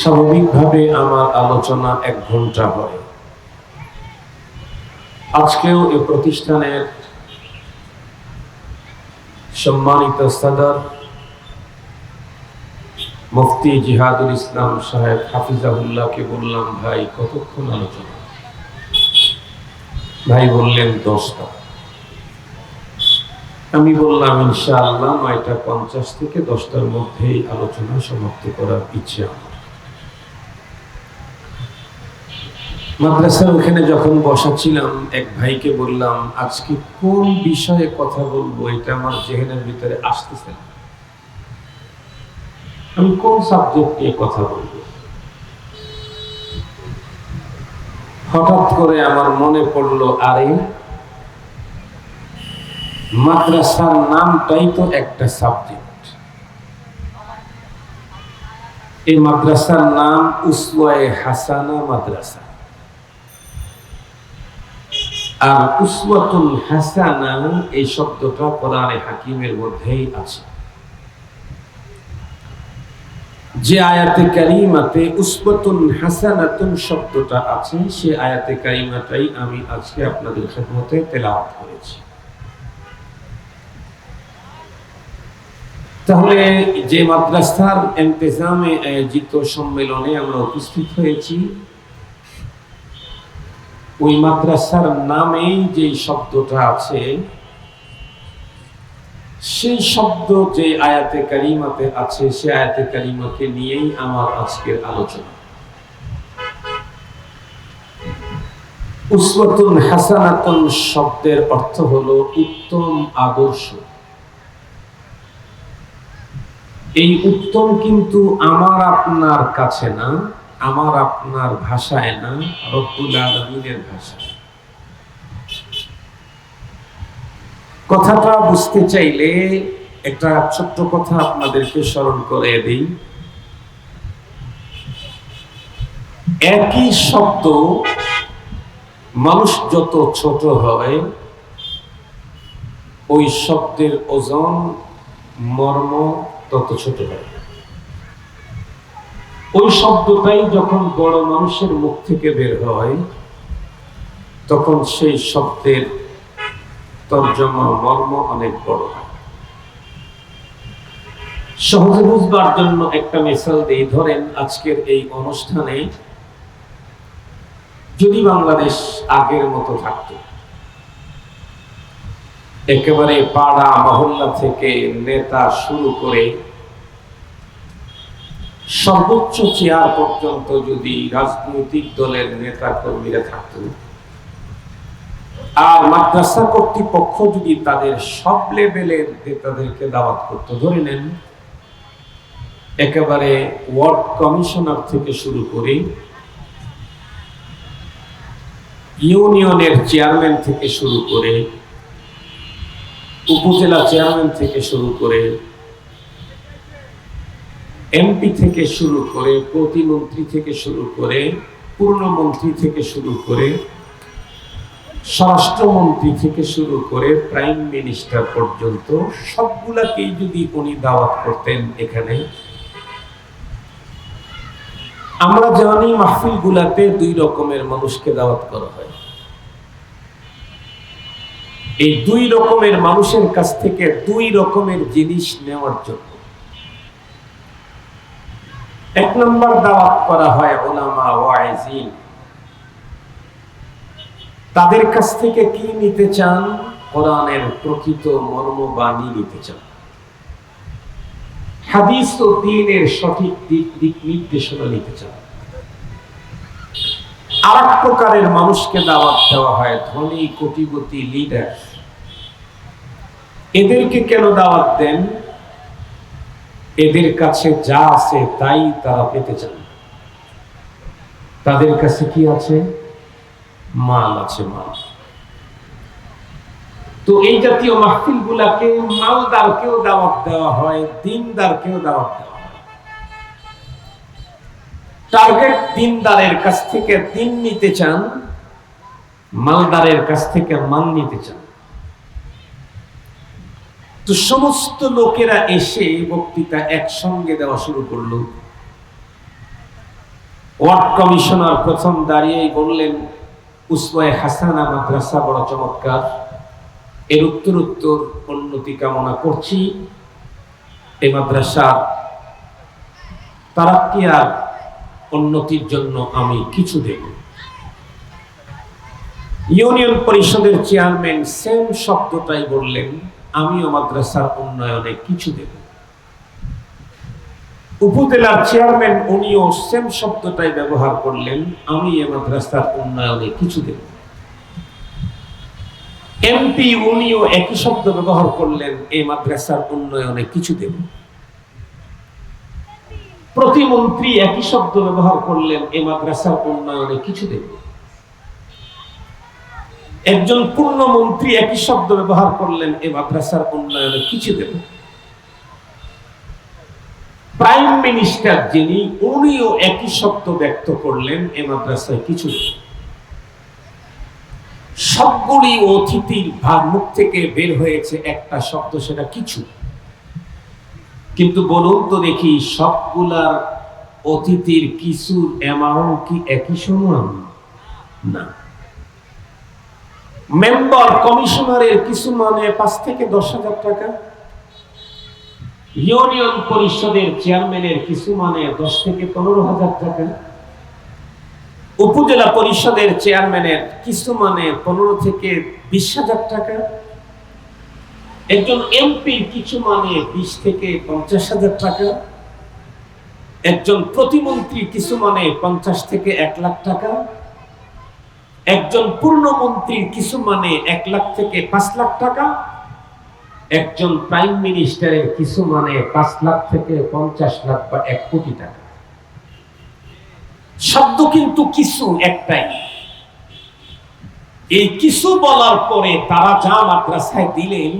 স্বাভাবিকভাবে আমার আলোচনা এক ঘণ্টা হয়। আজকেও এ প্রতিষ্ঠানের সম্মানিত সদর মুফতি জিহাদুল ইসলাম সাহেব হাফিজাহুল্লাহকে বললাম, ভাই, কতক্ষণ আলোচনা? ভাই বললেন, দশটা। আমি বললাম, ইনশাআল্লাহ, নয়টা পঞ্চাশ থেকে দশটার মধ্যেই আলোচনা সমাপ্ত করার ইচ্ছে আমার। মাদ্রাসার ওখানে যখন বসা ছিলাম এক ভাইকে বললাম, আজকে কোন বিষয়ে কথা বলব? এটা আমার জেহেনের ভিতরে আসতেছে না। আমি কোন সাবজেক্ট নিয়ে কথা বলব? হঠাৎ করে আমার মনে পড়ল, আরে, মাদ্রাসার নামটাই তো একটা সাবজেক্ট এই মাদ্রাসার নাম উসওয়ায়ে হাসানা মাদ্রাসা। আর উসওয়াতুল হাসানা এই শব্দটা কোরআনে হাকিমের মধ্যেই আছে। যে আয়াতে কারিমাতে হাসানাতুন শব্দটা আছে, সে আয়াতে কারিমাটাই আমি আজকে আপনাদের খেদমতে তেলাওয়াত করেছি। তাহলে যে মাদ্রাসার এন্তেজামে আয়োজিত সম্মেলনে আমরা উপস্থিত হয়েছি ওই মাদ্রাসার নামেই যে শব্দটা আছে, সেই শব্দ যে আয়াতে কারিমাতে আছে, সে আয়াতে কারিমাকে নিয়েই আমার আজকের আলোচনা। উসওয়াতুন হাসানাতুন শব্দের অর্থ হলো উত্তম আদর্শ। এই উত্তম কিন্তু আমার আপনার কাছে না আমার আপনার ভাষায় না, রব্বুল আলমিনের ভাষায়। কথাটা বুঝতে চাইলে একটা ছোট্ট কথা আপনাদেরকে স্মরণ করে দিই। একই শব্দ মানুষ যত ছোট হয়, ওই শব্দের ওজন, মর্ম তত ছোট হয়। ওই শব্দটাই যখন বড় মানুষের মুখ থেকে বের হয়, তখন সেই শব্দের তর্জমা মর্ম অনেক বড় হয়। সহজে বুঝবার জন্য একটা মিসাল দিয়ে ধরেন আজকের এই অনুষ্ঠানে যদি বাংলাদেশ আগের মতো থাকতো, একেবারে পাড়া মহল্লা থেকে নেতা শুরু করে সর্বোচ্চ চেয়ার পর্যন্ত যদি রাজনৈতিক দলের নেতা কর্মীরা থাকত আর মাদ্রাসা কর্তৃপক্ষ যদি তাদের সব লেভেলের নেতাদেরকে দাওয়াত করতো, ধরে নেন, একেবারে ওয়ার্ড কমিশনার থেকে শুরু করে ইউনিয়নের চেয়ারম্যান থেকে শুরু করে, উপজেলা চেয়ারম্যান থেকে শুরু করে এমপি থেকে শুরু করে প্রতিমন্ত্রী থেকে শুরু করে পূর্ণমন্ত্রী থেকে শুরু করে স্বরাষ্ট্রমন্ত্রী থেকে শুরু করে প্রাইম মিনিস্টার পর্যন্ত সবগুলাকেই যদি উনি দাওয়াত করতেন এখানে। আমরা জানি মাহফিল গুলাতে দুই রকমের মানুষকে দাওয়াত করা হয়। এই দুই রকমের মানুষের কাছ থেকে দুই রকমের জিনিস নেওয়ার জন্য এক নম্বর দাওয়াত করা হয় ওলামা ওয়াইজিন তাদের কাছ থেকে কি নিতে চান? কোরআনের প্রকৃত মর্মবাণী নিতে চান। হাদিস ও দিনের সঠিক দিক দিক নির্দেশনা নিতে চান। আর এক প্রকারের মানুষকে দাওয়াত দেওয়া হয় ধনী, কোটিপতি লিডার এদেরকে কেন দাওয়াত দেন? এদের কাছে যা আছে তাই তারা পেতে চান তাদের কাছে কি আছে? মাল আছে মাল। তো এই জাতীয় মাহফিল গুলাকে মালদারকেও দাওয়াত দেওয়া হয়, দিনদারকেও দাওয়াত দেওয়া হয়। টার্গেট দিনদারের কাছ থেকে দিন নিতে চান, মালদারের কাছ থেকে মান নিতে চান। তো সমস্ত লোকেরা এসে বক্তৃতা একসঙ্গে দেওয়া শুরু করল। ওয়ার্ড কমিশনার প্রথম দাঁড়িয়েই বললেন উসওয়ায়ে হাসানা মাদ্রাসা বড় চমৎকার। এর উত্তর উত্তর উন্নতি কামনা করছি। এই মাদ্রাসার তারাক্কি আর উন্নতির জন্য আমি কিছু দেব। ইউনিয়ন পরিষদের চেয়ারম্যান সেম শব্দটাই বললেন আমিও মাদ্রাসার উন্নয়নে কিছু দেব। উপজেলার চেয়ারম্যান উনিও সেম শব্দটাই ব্যবহার করলেন, আমি এ মাদ্রাসার উন্নয়নে কিছু দেব। এমপি উনিও একই শব্দ ব্যবহার করলেন এই মাদ্রাসার উন্নয়নে কিছু দেব। প্রতিমন্ত্রী একই শব্দ ব্যবহার করলেন এই মাদ্রাসার উন্নয়নে কিছু দেব। একজন পূর্ণ মন্ত্রী একই শব্দ ব্যবহার করলেন এই মাদ্রাসার উন্নয়নে কিছু দেব প্রাইম মিনিস্টার যিনি, উনিও একই শব্দ ব্যক্ত করলেন এ মাদ্রাসায় কিছু দেব সবগুলি অতিথির ভার মুখ থেকে বের হয়েছে একটা শব্দ, সেটা কিছু কিন্তু বলুন তো দেখি, সবগুলার অতিথির কিছুর অ্যামাউন্ট কি একই সমান? না। মেম্বার কমিশনারের কিছু মানে পাঁচ থেকে দশ হাজার টাকা। ইউনিয়ন পরিষদের চেয়ারম্যানের কিছু মানে দশ থেকে পনেরো হাজার টাকা। উপজেলা পরিষদের চেয়ারম্যানের কিছু মানে পনেরো থেকে বিশ হাজার টাকা। একজন এমপির কিছু মানে বিশ থেকে পঞ্চাশ হাজার টাকা। একজন প্রতিমন্ত্রী কিছু মানে পঞ্চাশ থেকে এক লাখ টাকা। একজন পূর্ণমন্ত্রীর কিছু মানে এক লাখ থেকে পাঁচ লাখ টাকা, একজন প্রাইম মিনিস্টারের কিছু মানে পাঁচ লাখ থেকে পঞ্চাশ লাখ বা এক কোটি টাকা। শব্দ কিন্তু কিছু একটাই। এই কিছু বলার পরে তারা যা মাদ্রাসায় দিলেন,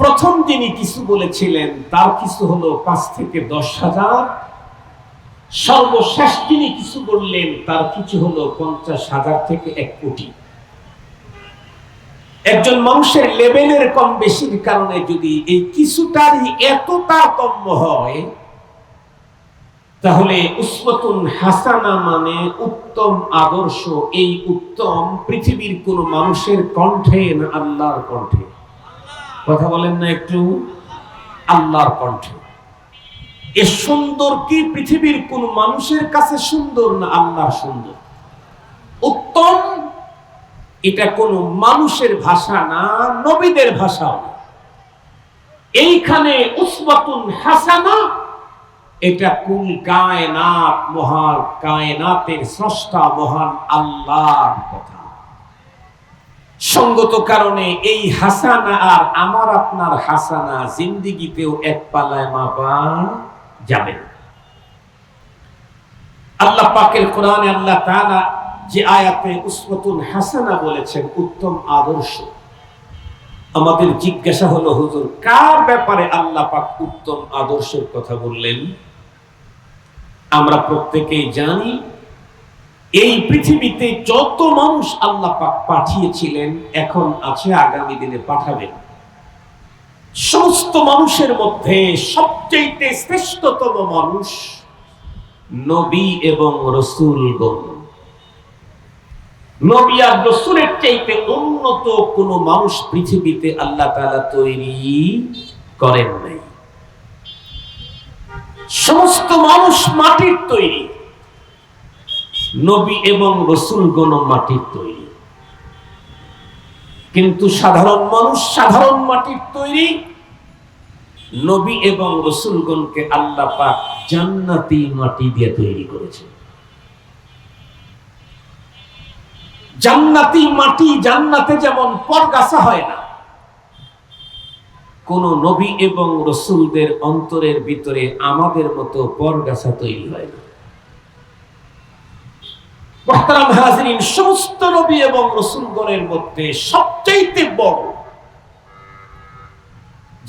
প্রথম যিনি কিছু বলেছিলেন, তার কিছু হলো পাঁচ থেকে দশ হাজার সর্বশেষ তিনি কিছু বললেন তার কিছু হলো পঞ্চাশ হাজার থেকে এক কোটি। একজন মানুষের লেভেলের কম বেশির কারণে যদি এই কিছুটারই এত তারতম্য হয়, তাহলে উসমাতুন হাসানা মানে উত্তম আদর্শ। এই উত্তম পৃথিবীর কোন মানুষের কণ্ঠে না আল্লাহর কণ্ঠে? কথা বলেন না একটু, আল্লাহর কণ্ঠে। এ সুন্দর কি পৃথিবীর কোন মানুষের কাছে সুন্দর না আল্লাহর সুন্দর? উত্তম, এটা কোন মানুষের ভাষা না, নবীদের ভাষা এইখানে উসবাতুন হাসানা, এটা কুল কায়নাত, মহান কায়নাতের স্রষ্টা মহান আল্লাহর কথা। সঙ্গত কারণে এই হাসানা আর আমার আপনার হাসানা জিন্দিগিতেও এক পালায় মাপা যাবে আল্লাহ পাকের কোরআনে আল্লাহ তাআলা যে আয়াতে উসমাতুন হাসানা বলেছেন, উত্তম আদর্শ। আমাদের জিজ্ঞাসা হলো, হুজুর, কার ব্যাপারে আল্লাহ পাক উত্তম আদর্শের কথা বললেন? আমরা প্রত্যেকেই জানি, এই পৃথিবীতে যত মানুষ আল্লাহ পাক পাঠিয়েছিলেন, এখন আছে আগামী দিনে পাঠাবেন। সমস্ত মানুষের মধ্যে সবচেয়ে শ্রেষ্ঠতম মানুষ নবী এবং রসুলগণ নবী আর রসুলের চাইতে উন্নত কোন মানুষ পৃথিবীতে আল্লাহ তাআলা তৈরি করেন নাই। সমস্ত মানুষ মাটির তৈরি। নবী এবং রসুলগণ মাটির তৈরি। কিন্তু সাধারণ মানুষ সাধারণ মাটির তৈরি নবী এবং রসুলগণকে আল্লাহ পাক জান্নাতি মাটি দিয়ে তৈরি করেছে জান্নাতি মাটি জান্নাতে যেমন পরগাছা হয় না, কোন নবী এবং রসুলদের অন্তরের ভিতরে আমাদের মতো পরগাছা তৈরি হয় না। মোহতারাম হাজরিন, সমস্ত নবী এবং রসুলগণের মধ্যে সবচাইতে বড়।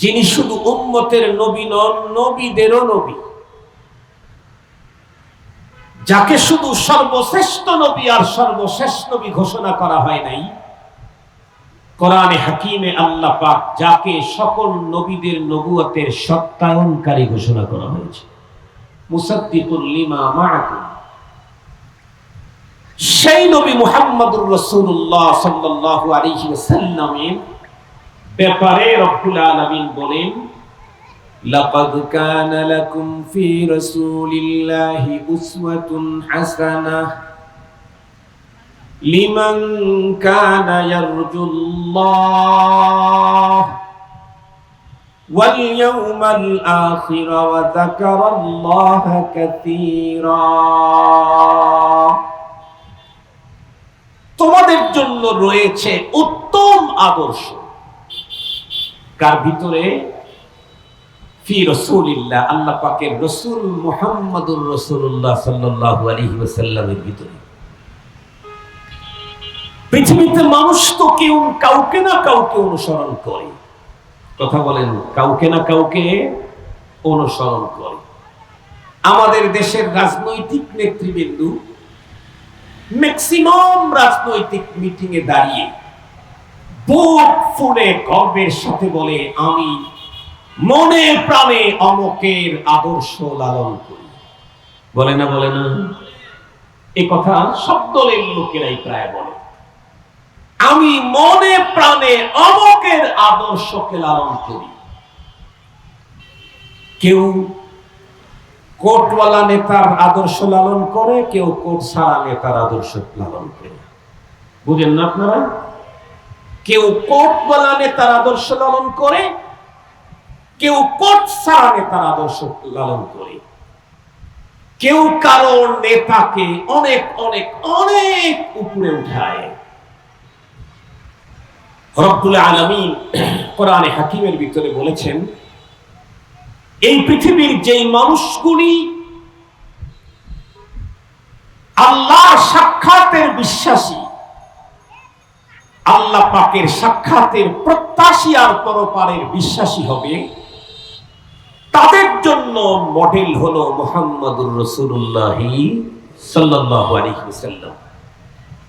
যিনি শুধু উম্মতের নবী নন, নবীদেরও নবী। যাকে শুধু সর্বশ্রেষ্ঠ নবী আর সর্বশেষ নবী ঘোষণা করা হয় নাই, কোরআনে হাকিমে আল্লাহ পাক যাকে সকল নবীদের নবুয়তের সত্যায়নকারী ঘোষণা করা হয়েছে। মুসাদ্দিকুল লিমা মাআকুম। সেই নবী মুহাম্মদুর রাসূলুল্লাহ সাল্লাল্লাহু আলাইহি ওয়াসাল্লামের ব্যাপারে রব্বুল আলামিন বলেন لقد كان لكم في رسول الله أسوة حسنة لمن كان يرجو الله واليوم الآخر وذكر الله كثيرا তোমাদের জন্য রয়েছে উত্তম আদর্শ। কার ভিতরে? ফি রসুলিল্লাহ, আল্লাহ পাকের রসুল মুহাম্মাদুর রসুল্লাহ আলাইহি ওয়াসাল্লামের ভিতরে। পৃথিবীতে মানুষ তো কেউ কাউকে না কাউকে অনুসরণ করে। কথা বলেন, কাউকে না কাউকে অনুসরণ করে। আমাদের দেশের রাজনৈতিক নেতৃবৃন্দ ম্যাক্সিমাম রাজনৈতিক মিটিং এ দাঁড়িয়ে বুক ফুলে গর্বের সাথে বলে, আমি মনে প্রাণে অমকের আদর্শ লালন করি। বলে না বলে না। এ কথা সব দলের লোকেরাই প্রায় বলে। আমি মনে প্রাণে অমকের আদর্শকে লালন করি। কেউ কোটওয়ালা নেতার আদর্শ লালন করে, কেউ কোট সারা নেতার আদর্শ লালন করে বুঝেন না আপনারা? কেউ কোটওয়ালা নেতার আদর্শ লালন করে, কেউ কোট সারা নেতার আদর্শ লালন করে। কেউ কারও নেতাকে অনেক অনেক অনেক উপরে উঠায়। রব্বুল আলমিন কোরআনে হাকিমের ভিতরে বলেছেন এই পৃথিবীর যেই মানুষগুলি আল্লাহর সাক্ষাতের বিশ্বাসী, আল্লাহ পাকের সাক্ষাতের প্রত্যাশী আর পরপারের বিশ্বাসী হবে, তাদের জন্য মডেল হলো মোহাম্মদুর রসুল্লাহ সাল্লাহ আলহিসাল্লাম